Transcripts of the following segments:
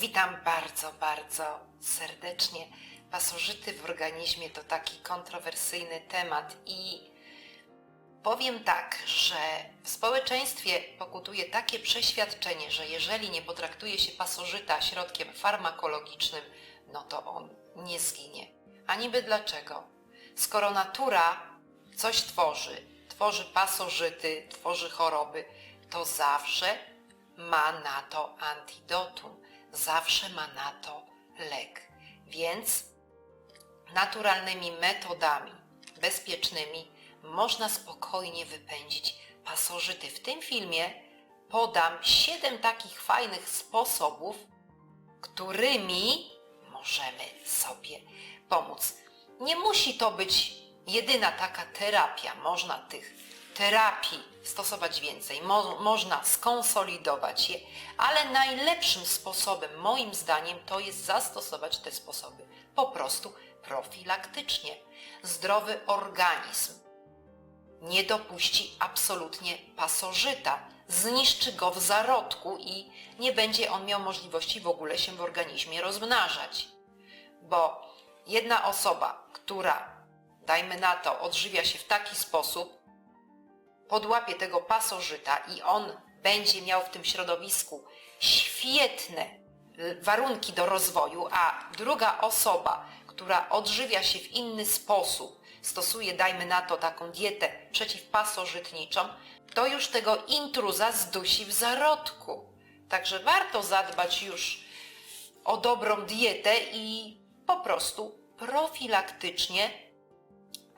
Witam bardzo, bardzo serdecznie. Pasożyty w organizmie to taki kontrowersyjny temat i powiem tak, że w społeczeństwie pokutuje takie przeświadczenie, że jeżeli nie potraktuje się pasożyta środkiem farmakologicznym, no to on nie zginie. A niby dlaczego? Skoro natura coś tworzy, tworzy pasożyty, tworzy choroby, to zawsze ma na to antidotum, zawsze ma na to lek. Więc naturalnymi metodami, bezpiecznymi, można spokojnie wypędzić pasożyty. W tym filmie podam 7 takich fajnych sposobów, którymi możemy sobie pomóc. Nie musi to być jedyna taka terapia. Można tych terapii stosować więcej, Mo można skonsolidować je, ale najlepszym sposobem, moim zdaniem, to jest zastosować te sposoby po prostu profilaktycznie. Zdrowy organizm nie dopuści absolutnie pasożyta, zniszczy go w zarodku i nie będzie on miał możliwości w ogóle się w organizmie rozmnażać. Bo jedna osoba, która, dajmy na to, odżywia się w taki sposób, podłapie tego pasożyta i on będzie miał w tym środowisku świetne y, warunki do rozwoju, a druga osoba, która odżywia się w inny sposób, stosuje, dajmy na to, taką dietę przeciwpasożytniczą, to już tego intruza zdusi w zarodku. Także warto zadbać już o dobrą dietę i po prostu profilaktycznie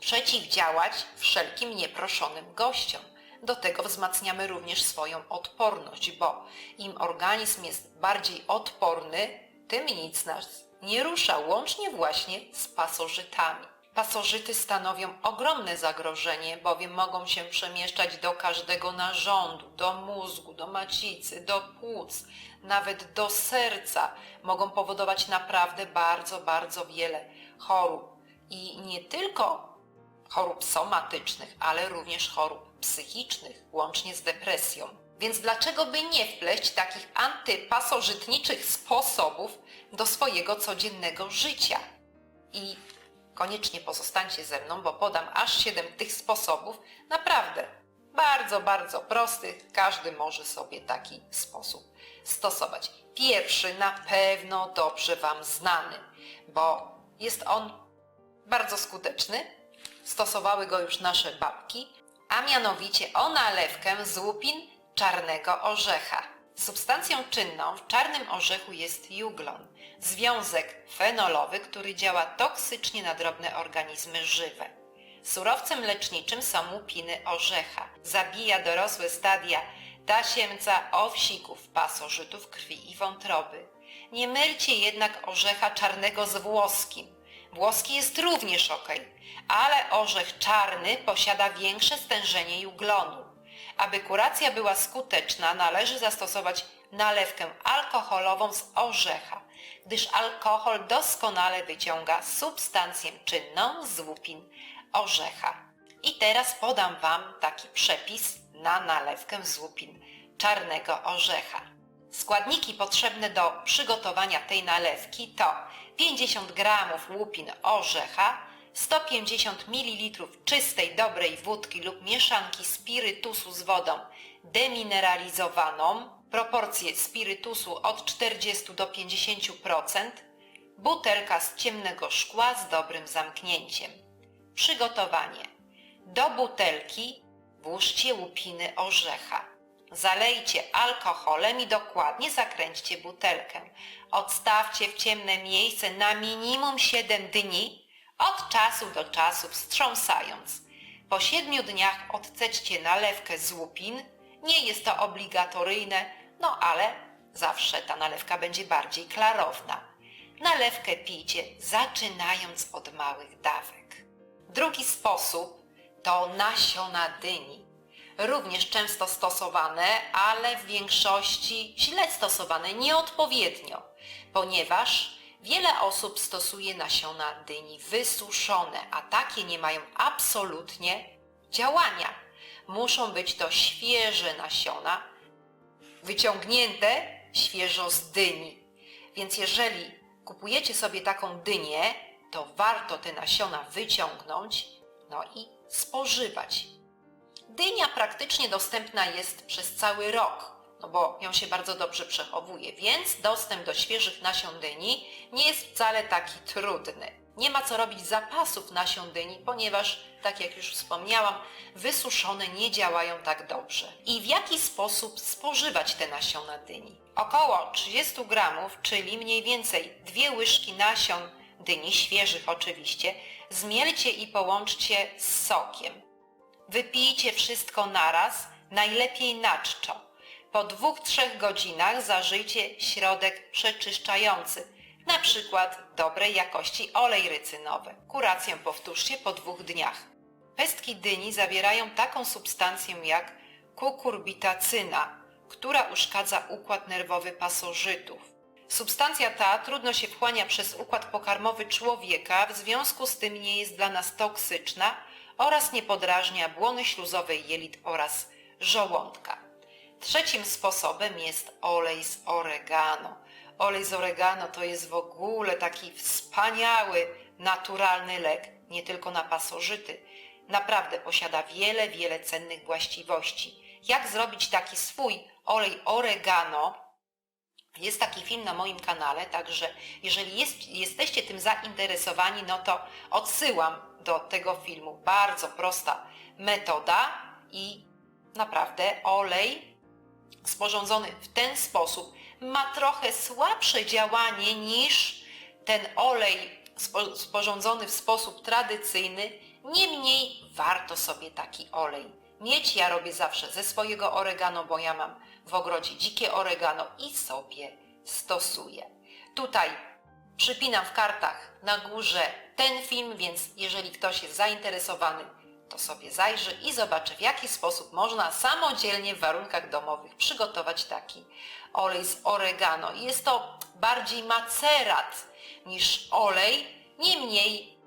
przeciwdziałać wszelkim nieproszonym gościom. Do tego wzmacniamy również swoją odporność, bo im organizm jest bardziej odporny, tym nic nas nie rusza, łącznie właśnie z pasożytami. Pasożyty stanowią ogromne zagrożenie, bowiem mogą się przemieszczać do każdego narządu, do mózgu, do macicy, do płuc, nawet do serca. Mogą powodować naprawdę bardzo, bardzo wiele chorób. I nie tylko chorób somatycznych, ale również chorób psychicznych, łącznie z depresją. Więc dlaczego by nie wpleść takich antypasożytniczych sposobów do swojego codziennego życia? I koniecznie pozostańcie ze mną, bo podam aż 7 tych sposobów, naprawdę bardzo, bardzo prostych. Każdy może sobie taki sposób stosować. Pierwszy na pewno dobrze Wam znany, bo jest on bardzo skuteczny. Stosowały go już nasze babki, a mianowicie o nalewkę z łupin czarnego orzecha. Substancją czynną w czarnym orzechu jest juglon, związek fenolowy, który działa toksycznie na drobne organizmy żywe. Surowcem leczniczym są łupiny orzecha. Zabija dorosłe stadia tasiemca, owsików, pasożytów krwi i wątroby. Nie mylcie jednak orzecha czarnego z włoskim. Włoski jest również ok, ale orzech czarny posiada większe stężenie juglonu. Aby kuracja była skuteczna, należy zastosować nalewkę alkoholową z orzecha, gdyż alkohol doskonale wyciąga substancję czynną z łupin orzecha. I teraz podam Wam taki przepis na nalewkę z łupin czarnego orzecha. Składniki potrzebne do przygotowania tej nalewki to 50 g łupin orzecha, 150 ml czystej, dobrej wódki lub mieszanki spirytusu z wodą demineralizowaną, proporcje spirytusu od 40 do 50%, butelka z ciemnego szkła z dobrym zamknięciem. Przygotowanie. Do butelki włóżcie łupiny orzecha. Zalejcie alkoholem i dokładnie zakręćcie butelkę. Odstawcie w ciemne miejsce na minimum 7 dni, od czasu do czasu wstrząsając. Po 7 dniach odcećcie nalewkę z łupin. Nie jest to obligatoryjne, no ale zawsze ta nalewka będzie bardziej klarowna. Nalewkę pijcie zaczynając od małych dawek. Drugi sposób to nasiona dyni również często stosowane, ale w większości źle stosowane, nieodpowiednio, ponieważ wiele osób stosuje nasiona dyni wysuszone, a takie nie mają absolutnie działania. Muszą być to świeże nasiona, wyciągnięte świeżo z dyni. Więc jeżeli kupujecie sobie taką dynię, to warto te nasiona wyciągnąć, no i spożywać. Dynia praktycznie dostępna jest przez cały rok, no bo ją się bardzo dobrze przechowuje, więc dostęp do świeżych nasion dyni nie jest wcale taki trudny. Nie ma co robić zapasów nasion dyni, ponieważ, tak jak już wspomniałam, wysuszone nie działają tak dobrze. I w jaki sposób spożywać te nasiona dyni? Około 30 gramów, czyli mniej więcej dwie łyżki nasion dyni, świeżych oczywiście, zmielcie i połączcie z sokiem. Wypijcie wszystko naraz, najlepiej na czczo. Po dwóch, trzech godzinach zażyjcie środek przeczyszczający, na przykład dobrej jakości olej rycynowy. Kurację powtórzcie po dwóch dniach. Pestki dyni zawierają taką substancję jak kukurbitacyna, która uszkadza układ nerwowy pasożytów. Substancja ta trudno się wchłania przez układ pokarmowy człowieka, w związku z tym nie jest dla nas toksyczna oraz nie podrażnia błony śluzowej jelit oraz żołądka. Trzecim sposobem jest olej z oregano. Olej z oregano to jest w ogóle taki wspaniały, naturalny lek, nie tylko na pasożyty. Naprawdę posiada wiele, wiele cennych właściwości. Jak zrobić taki swój olej oregano, jest taki film na moim kanale, także jeżeli jest, jesteście tym zainteresowani, no to odsyłam do tego filmu. Bardzo prosta metoda i naprawdę olej sporządzony w ten sposób ma trochę słabsze działanie niż ten olej spo, sporządzony w sposób tradycyjny. Niemniej warto sobie taki olej mieć. Ja robię zawsze ze swojego oregano, bo ja mam w ogrodzie dzikie oregano i sobie stosuję. Tutaj przypinam w kartach na górze ten film, więc jeżeli ktoś jest zainteresowany, to sobie zajrzy i zobaczy w jaki sposób można samodzielnie w warunkach domowych przygotować taki olej z oregano. Jest to bardziej macerat niż olej, niemniej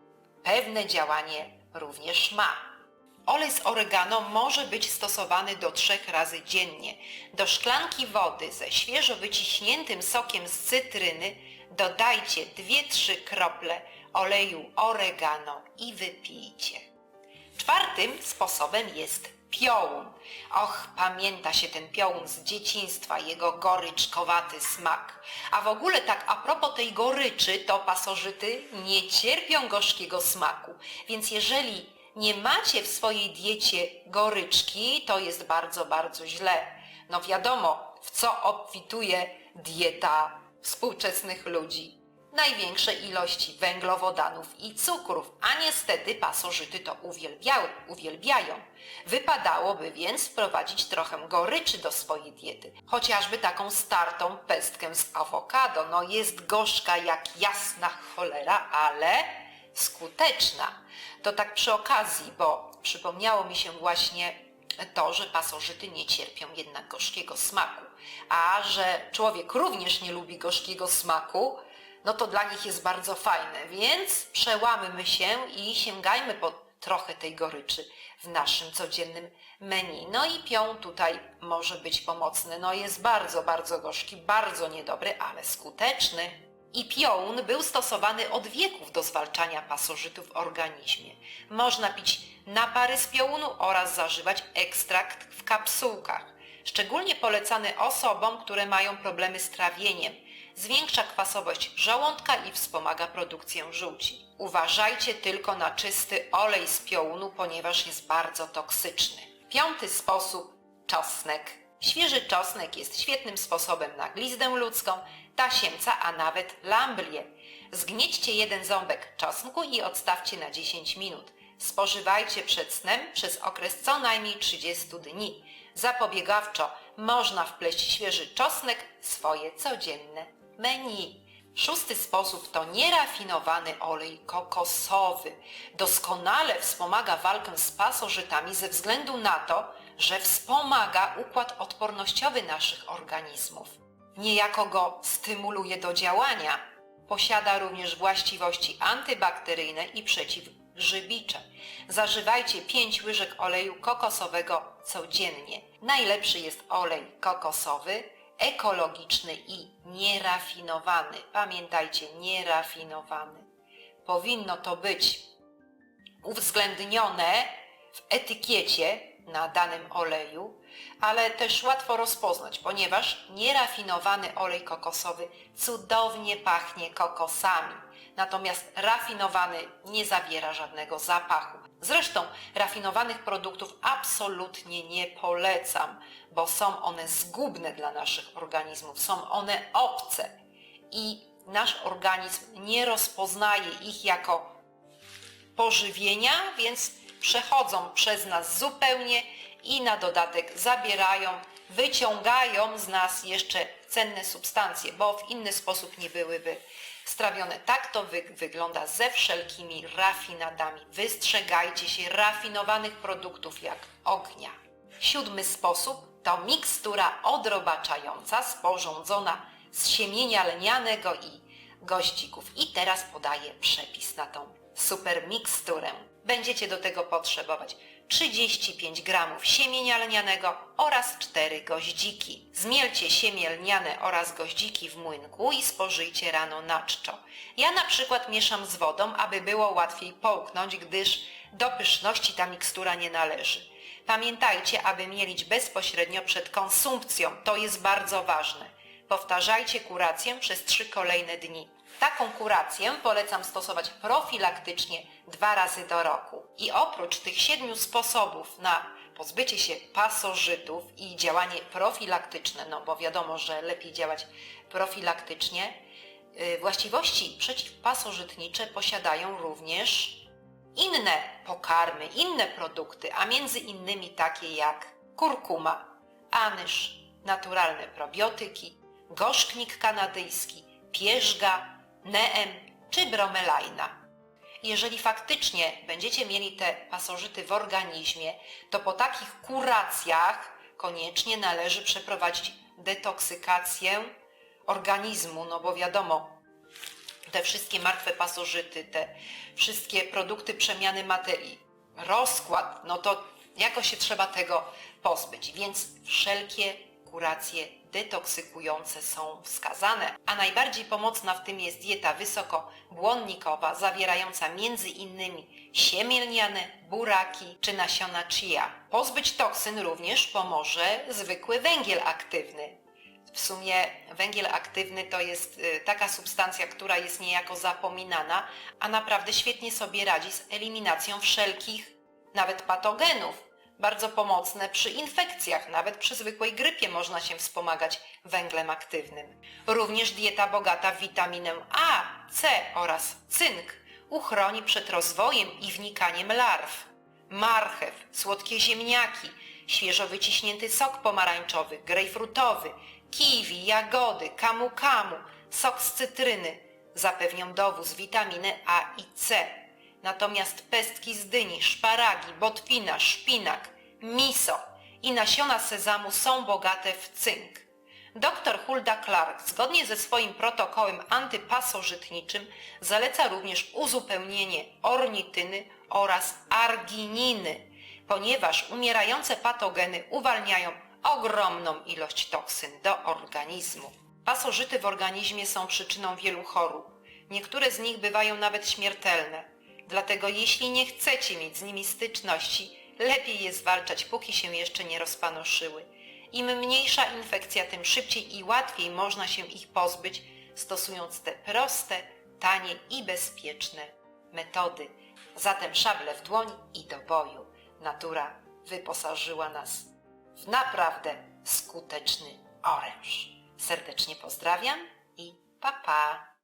pewne działanie również ma. Olej z oregano może być stosowany do trzech razy dziennie. Do szklanki wody ze świeżo wyciśniętym sokiem z cytryny dodajcie 2-3 krople oleju oregano i wypijcie. Czwartym sposobem jest piołun. Och, pamięta się ten piołun z dzieciństwa, jego goryczkowaty smak. A w ogóle tak a propos tej goryczy, to pasożyty nie cierpią gorzkiego smaku. Więc jeżeli nie macie w swojej diecie goryczki, to jest bardzo, bardzo źle. No wiadomo, w co obfituje dieta współczesnych ludzi. Największe ilości węglowodanów i cukrów, a niestety pasożyty to uwielbiały, uwielbiają. Wypadałoby więc wprowadzić trochę goryczy do swojej diety, chociażby taką startą pestkę z awokado. No jest gorzka jak jasna cholera, ale skuteczna. To tak przy okazji, bo przypomniało mi się właśnie to, że pasożyty nie cierpią jednak gorzkiego smaku, a że człowiek również nie lubi gorzkiego smaku, no to dla nich jest bardzo fajne, więc przełamymy się i sięgajmy po trochę tej goryczy w naszym codziennym menu. No i pią tutaj może być pomocny. No jest bardzo, bardzo gorzki, bardzo niedobry, ale skuteczny i piołun był stosowany od wieków do zwalczania pasożytów w organizmie. Można pić napary z piołunu oraz zażywać ekstrakt w kapsułkach. Szczególnie polecany osobom, które mają problemy z trawieniem. Zwiększa kwasowość żołądka i wspomaga produkcję żółci. Uważajcie tylko na czysty olej z piołunu, ponieważ jest bardzo toksyczny. Piąty sposób czosnek. Świeży czosnek jest świetnym sposobem na glizdę ludzką, tasiemca, a nawet lamblię. Zgniećcie jeden ząbek czosnku i odstawcie na 10 minut. Spożywajcie przed snem przez okres co najmniej 30 dni. Zapobiegawczo można wpleść świeży czosnek w swoje codzienne menu. Szósty sposób to nierafinowany olej kokosowy. Doskonale wspomaga walkę z pasożytami ze względu na to, że wspomaga układ odpornościowy naszych organizmów niejako go stymuluje do działania. Posiada również właściwości antybakteryjne i przeciwgrzybicze. Zażywajcie 5 łyżek oleju kokosowego codziennie. Najlepszy jest olej kokosowy, ekologiczny i nierafinowany. Pamiętajcie, nierafinowany. Powinno to być uwzględnione w etykiecie na danym oleju, ale też łatwo rozpoznać, ponieważ nierafinowany olej kokosowy cudownie pachnie kokosami, natomiast rafinowany nie zawiera żadnego zapachu. Zresztą rafinowanych produktów absolutnie nie polecam, bo są one zgubne dla naszych organizmów, są one obce i nasz organizm nie rozpoznaje ich jako pożywienia, więc przechodzą przez nas zupełnie i na dodatek zabierają, wyciągają z nas jeszcze cenne substancje, bo w inny sposób nie byłyby strawione. Tak to wy wygląda ze wszelkimi rafinadami. Wystrzegajcie się rafinowanych produktów jak ognia. Siódmy sposób to mikstura odrobaczająca sporządzona z siemienia lnianego i goździków. I teraz podaję przepis na tą super miksturę. Będziecie do tego potrzebować 35 gramów siemienia lnianego oraz 4 goździki. Zmielcie siemię lniane oraz goździki w młynku i spożyjcie rano na czczo. Ja na przykład mieszam z wodą, aby było łatwiej połknąć, gdyż do pyszności ta mikstura nie należy. Pamiętajcie, aby mielić bezpośrednio przed konsumpcją. To jest bardzo ważne. Powtarzajcie kurację przez trzy kolejne dni. Taką kurację polecam stosować profilaktycznie dwa razy do roku. I oprócz tych siedmiu sposobów na pozbycie się pasożytów i działanie profilaktyczne, no bo wiadomo, że lepiej działać profilaktycznie, yy, właściwości przeciwpasożytnicze posiadają również inne pokarmy, inne produkty, a między innymi takie jak kurkuma, anyż, naturalne probiotyki, gorzknik kanadyjski, pierzga, neem czy bromelajna. Jeżeli faktycznie będziecie mieli te pasożyty w organizmie, to po takich kuracjach koniecznie należy przeprowadzić detoksykację organizmu, no bo wiadomo, te wszystkie martwe pasożyty, te wszystkie produkty przemiany materii, rozkład, no to jakoś się trzeba tego pozbyć. Więc wszelkie detoksykujące są wskazane, a najbardziej pomocna w tym jest dieta wysokobłonnikowa, zawierająca innymi siemię lniane, buraki czy nasiona chia. Pozbyć toksyn również pomoże zwykły węgiel aktywny, w sumie węgiel aktywny to jest y, taka substancja, która jest niejako zapominana, a naprawdę świetnie sobie radzi z eliminacją wszelkich, nawet patogenów. Bardzo pomocne przy infekcjach, nawet przy zwykłej grypie można się wspomagać węglem aktywnym. Również dieta bogata w witaminę A, C oraz cynk uchroni przed rozwojem i wnikaniem larw. Marchew, słodkie ziemniaki, świeżo wyciśnięty sok pomarańczowy, grejpfrutowy, kiwi, jagody, kamu kamu, sok z cytryny zapewnią dowóz witaminy A i C. Natomiast pestki z dyni, szparagi, botwina, szpinak, miso i nasiona sezamu są bogate w cynk. Dr Hulda Clark zgodnie ze swoim protokołem antypasożytniczym zaleca również uzupełnienie ornityny oraz argininy, ponieważ umierające patogeny uwalniają ogromną ilość toksyn do organizmu. Pasożyty w organizmie są przyczyną wielu chorób. Niektóre z nich bywają nawet śmiertelne. Dlatego jeśli nie chcecie mieć z nimi styczności, lepiej je zwalczać, póki się jeszcze nie rozpanoszyły. Im mniejsza infekcja, tym szybciej i łatwiej można się ich pozbyć, stosując te proste, tanie i bezpieczne metody. Zatem szable w dłoń i do boju. Natura wyposażyła nas w naprawdę skuteczny oręż. Serdecznie pozdrawiam i pa pa!